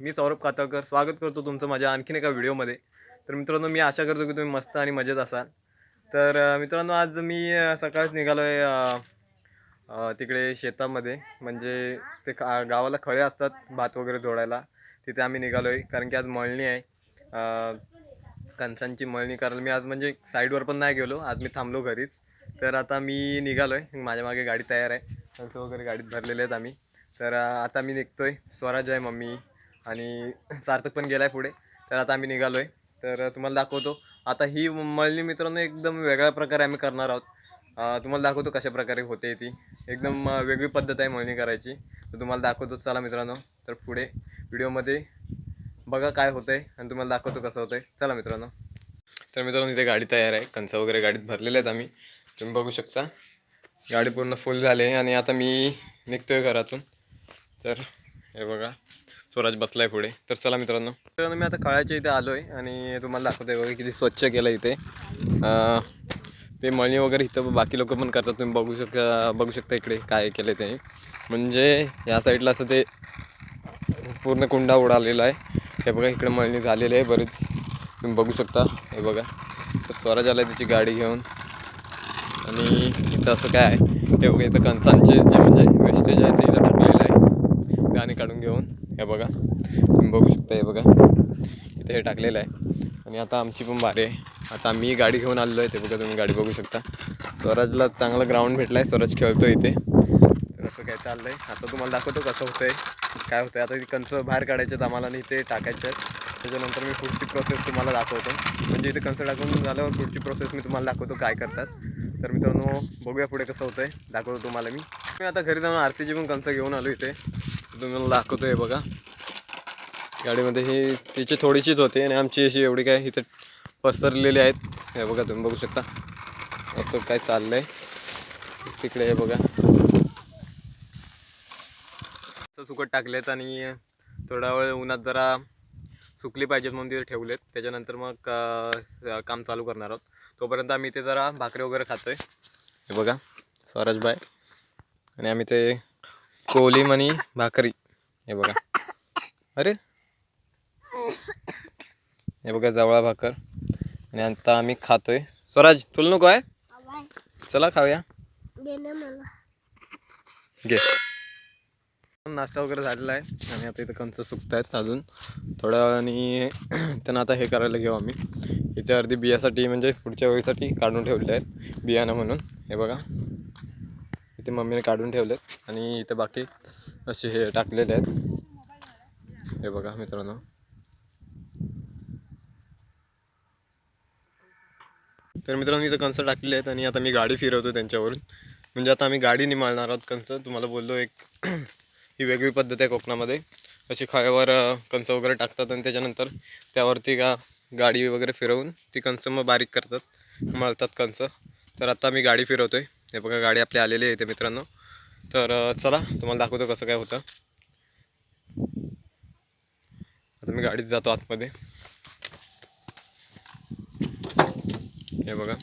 मी सौरभ कातळकर. स्वागत करतो तुमचं माझ्या आणखीन एका व्हिडिओमध्ये. तर मित्रांनो मी आशा करतो की तुम्ही मस्त आणि मजेत असाल. तर मित्रांनो आज मी सकाळीच निघालो आहे तिकडे शेतामध्ये. म्हणजे ते का गावाला खळे असतात भात वगैरे धोडायला तिथे आम्ही निघालो आहे कारण की आज मळणी आहे. कणसांची मळणी करायला मी आज म्हणजे साईडवर पण नाही गेलो. आज मी थांबलो घरीच. तर आता मी निघालो आहे माझ्या मागे गाडी तयार आहे. कणसं वगैरे गाडीत भरलेले आहेत आम्ही. तर आता मी निघतो आहे स्वराज आहे मम्मी. आणि सार्थक पण गेला आहे पुढे. तर आता आम्ही निघालो आहे तर तुम्हाला दाखवतो. आता ही मळणी मित्रांनो एकदम वेगळ्या प्रकारे आम्ही करणार आहोत. तुम्हाला दाखवतो कशा प्रकारे होते ती. एकदम वेगळी पद्धत आहे मळणी करायची. तर तुम्हाला दाखवतो. चला मित्रांनो. तर पुढे व्हिडिओमध्ये बघा काय होतं आहे आणि तुम्हाला दाखवतो कसं होतं आहे चला मित्रांनो. तर मित्रांनो इथे गाडी तयार आहे. कंचा वगैरे गाडीत भरलेले आहेत आम्ही. तुम्ही बघू शकता. गाडी पूर्ण फुल झाली आहे. आणि आता मी निघतो आहे घरातून. तर हे बघा. स्वराज बसलाय पुढे. तर चला मित्रांनो. मित्रांनो मी आता काळाच्या इथे आलो आहे आणि तुम्हाला दाखवतोय बघा किती स्वच्छ केलं इथे. ते मळणी वगैरे इथं बाकी लोक पण करतात. तुम्ही बघू शकता बघू शकता इकडे काय केलं ते. म्हणजे या साईडला असं ते पूर्ण कुंडा उडालेला आहे. हे बघा इकडे मळणी झालेली आहे बरीच. तुम्ही बघू शकता. हे बघा. तर स्वराज आला त्याची गाडी घेऊन. आणि इथं असं काय आहे? ते बघा इथं कणसांचे जे म्हणजे वेस्टेज आहे ते इथं टाकलेलं आहे. गाणे काढून घेऊन. हे बघा. तुम्ही बघू शकता हे बघा. इथे हे टाकलेलं आहे. आणि आता आमची पण बारी आहे. आता आम्ही गाडी घेऊन आलेलो आहे. ते बघा तुम्ही गाडी बघू शकता. स्वराजला चांगलं ग्राउंड भेटला आहे स्वराज खेळतो इथे. तर असं काय आहे आता तुम्हाला दाखवतो कसं होतं आहे काय होतं आहे आता कंच बाहेर काढायचे आहेत आम्हाला आणि इथे टाकायचे आहेत. त्याच्यानंतर मी पुढची प्रोसेस तुम्हाला दाखवतो. म्हणजे इथे कंच टाकून झाल्यावर पुढची प्रोसेस मी तुम्हाला दाखवतो काय करतात. तर मित्रांनो बघूया पुढे कसं होतं आहे दाखवतो तुम्हाला मी. मी आता घरी जाऊन आरतीची पण कंच घेऊन आलो इथे. तुम्हाला दाखवतो हे बघा. गाडीमध्ये ही तिची थोडीशीच होती आणि आमची अशी एवढी काय इथे पसरलेली आहेत. हे बघा तुम्ही बघू शकता. असं काय चाललं आहे तिकडे हे बघा. असं सुकट टाकलेत आणि थोडा वेळ उन्हात जरा सुकली पाहिजेत म्हणून तिथे ठेवलेत. त्याच्यानंतर मग का काम चालू करणार आहोत. तोपर्यंत आम्ही इथे जरा भाकरी वगैरे खातोय. हे बघा स्वराजबाई आणि आम्ही ते कोलिम आणि भाकरी. हे बघा. अरे. हे बघा जवळा भाकर. आणि आता आम्ही खातोय. स्वराज तुला नको आहे चला खाऊया. घे. नाश्ता वगैरे झालेला आहे. आणि आता इथं कंच सुकत आहेत अजून. थोड्या वेळाने त्यांना आता हे करायला घेऊ आम्ही. इथे अर्धी बियासाठी म्हणजे पुढच्या वेळीसाठी काढून ठेवले आहेत. बियाणं म्हणून. हे बघा. इथे मम्मीने काढून ठेवलेत आणि इथे बाकी असे हे टाकलेले आहेत. हे बघा मित्रांनो. तर मित्रांनो इथं कणसं टाकलेले आहेत आणि आता मी गाडी फिरवतो त्यांच्यावरून. म्हणजे आता आम्ही गाडी निमाळणार आहोत कणसं तुम्हाला बोललो एक ही वेगळी पद्धत आहे कोकणामध्ये. अशी खाव्यावर कणसं वगैरे टाकतात आणि त्याच्यानंतर त्यावरती का गाडी वगैरे फिरवून ती कणसं मग बारीक करतात मळतात कणसं तर आता मी गाडी फिरवतो आहे हे बघा गाडी आपली आलेली आहे इथे मित्रांनो. तर चला तुम्हाला दाखवतो कसं काय होतं. आता मी गाडीत जातो आतमध्ये. हे बघा.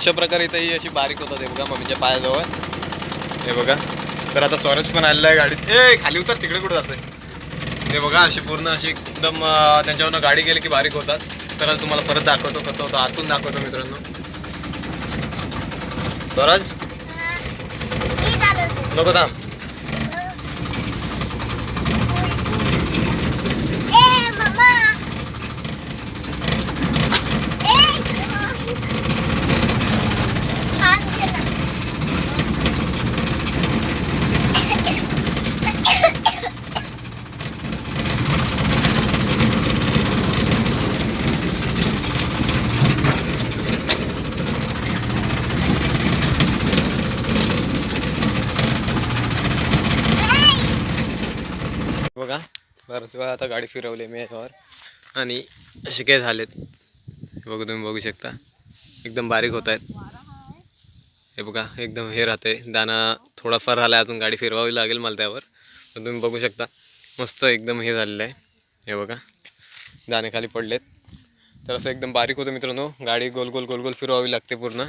अशा प्रकारे इथं ही अशी बारीक होतात हे बघा मम्मीच्या पायाजवळ. हे बघा. तर आता स्वराज पण आलेला आहे गाडीत. ए खाली उतर तिकडे कुठे जातोय? हे बघा अशी पूर्ण अशी एकदम त्यांच्यावरनं गाडी गेली की बारीक होतात. तर तुम्हाला परत दाखवतो कसं होतं. आतून दाखवतो मित्रांनो. स्वराज नको थांब बघा बराच वेळा आता गाडी फिरवली मी याच्यावर. आणि असे काय झालेत. हे बघा तुम्ही बघू शकता. एकदम बारीक होत आहेत. हे बघा एकदम हे राहते दाना थोडाफार राहिला अजून गाडी फिरवावी लागेल मला त्यावर. पण तुम्ही बघू शकता. मस्त एकदम हे झालेलं आहे. हे बघा दाणे खाली पडलेत. तर असं एकदम बारीक होतं मित्रांनो. गाडी गोल गोल गोल गोल फिरवावी लागते पूर्ण.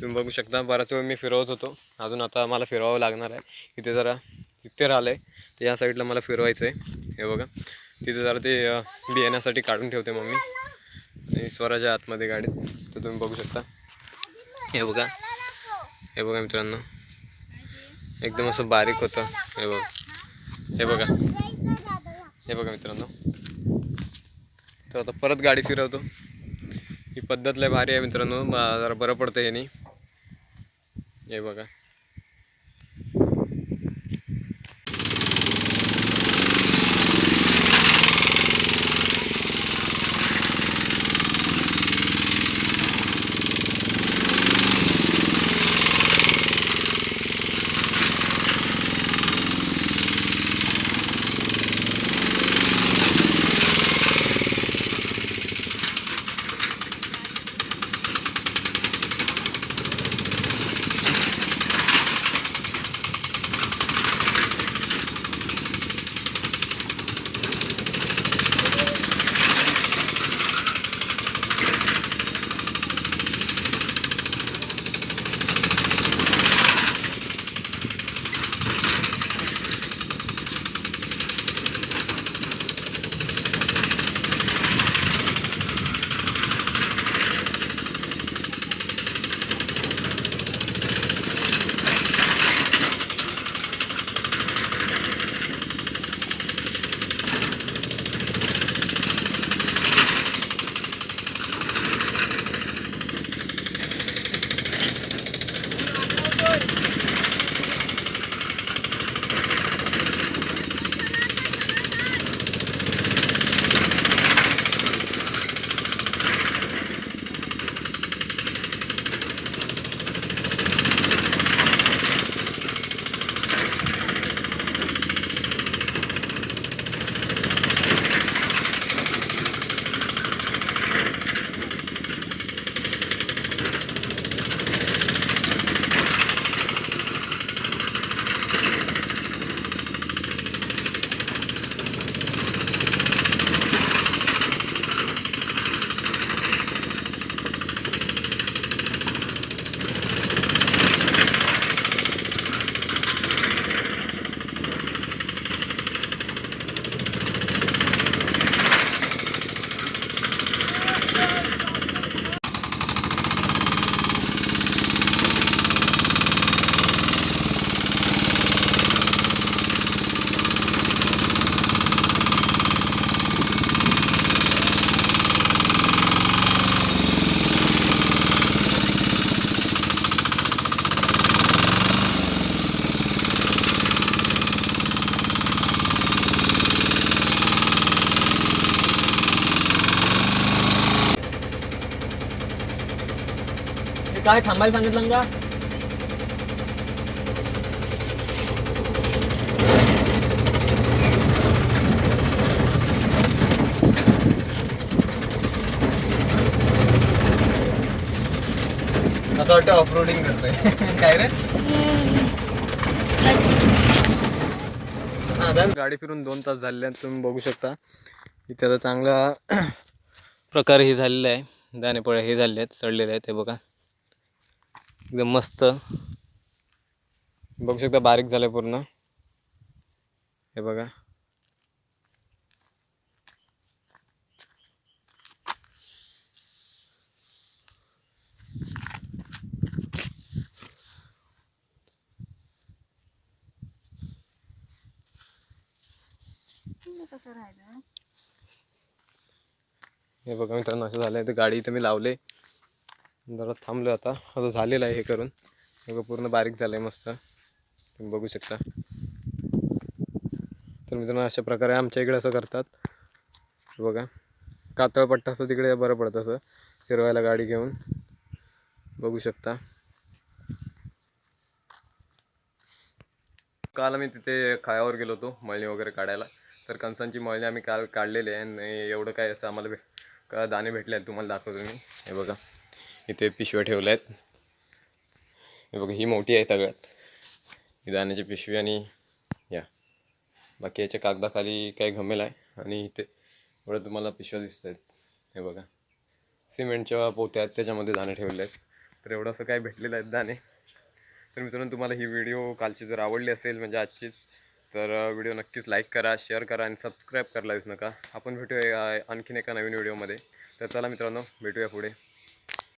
तुम्ही बघू शकता बराच वेळ मी फिरवत होतो. अजून आता मला फिरवावं लागणार आहे. इथे जरा तिथे राहिलं आहे तर या साईडला मला फिरवायचं आहे हे बघा. तिथे जरा ते बियाण्यासाठी काढून ठेवते मम्मी. आणि स्वराच्या आतमध्ये गाडीत. तर तुम्ही बघू शकता. हे बघा. हे बघा मित्रांनो. एकदम असं बारीक होतं. हे बघा. हे बघा. हे बघा मित्रांनो. तर आता परत गाडी फिरवतो. ही पद्धत लय भारी आहे मित्रांनो. जरा बरं पडतं ह्यानी हे बघा. काय थांबायला सांगितलं का असं वाटतं ऑफरोडिंग करतोय. काय रे? गाडी फिरून दोन तास झालेले आहेत तुम्ही बघू शकता. इथे आता चांगला प्रकारे हे झालेलं आहे. दाणे पळे हे झालेले आहेत सडलेले आहेत ते बघा. एकदम मस्त. बघू शकता बारीक झालं पूर्ण. हे बघा. हे बघा मित्रांनो असं झालंय. तर गाडी इथं मी लावले जरा थांबलो आता. आता झालेलं आहे हे करून. बघा पूर्ण बारीक झालं आहे मस्त. तुम्ही बघू शकता. तर मित्रांनो अशा प्रकारे आमच्या इकडे असं करतात. बघा. कातळ पट्टा असं तिकडे बरं पडतं असं. फिरवायला गाडी घेऊन. बघू शकता. काल आम्ही तिथे खायावर गेलो होतो मळणी वगैरे काढायला. तर कणसांची मळणी आम्ही काल काढलेली आहे आणि एवढं काय असं आम्हाला भे का दाणे भेटले आहेत तुम्हाला दाखवतो मी. हे बघा. इथे पिशव्या ठेवल्या आहेत हे बघा ही मोठी आहे सगळ्यात. ही दाण्याची पिशवी आणि या. बाकी याच्या कागदाखाली काही घमेल आहे आणि इथे एवढं तुम्हाला पिशव्या दिसत आहेत. हे बघा. सिमेंटच्या पोत्या आहेत त्याच्यामध्ये दाणे ठेवले आहेत. तर एवढं असं काय भेटलेलं आहेत दाणे. तर मित्रांनो तुम्हाला ही व्हिडिओ कालची जर आवडली असेल म्हणजे आजचीच तर व्हिडिओ नक्कीच लाईक करा शेअर करा आणि सबस्क्राईब करायला विसरू नका. आपण भेटूया आणखीन एका नवीन व्हिडिओमध्ये. तर चला मित्रांनो भेटूया पुढे.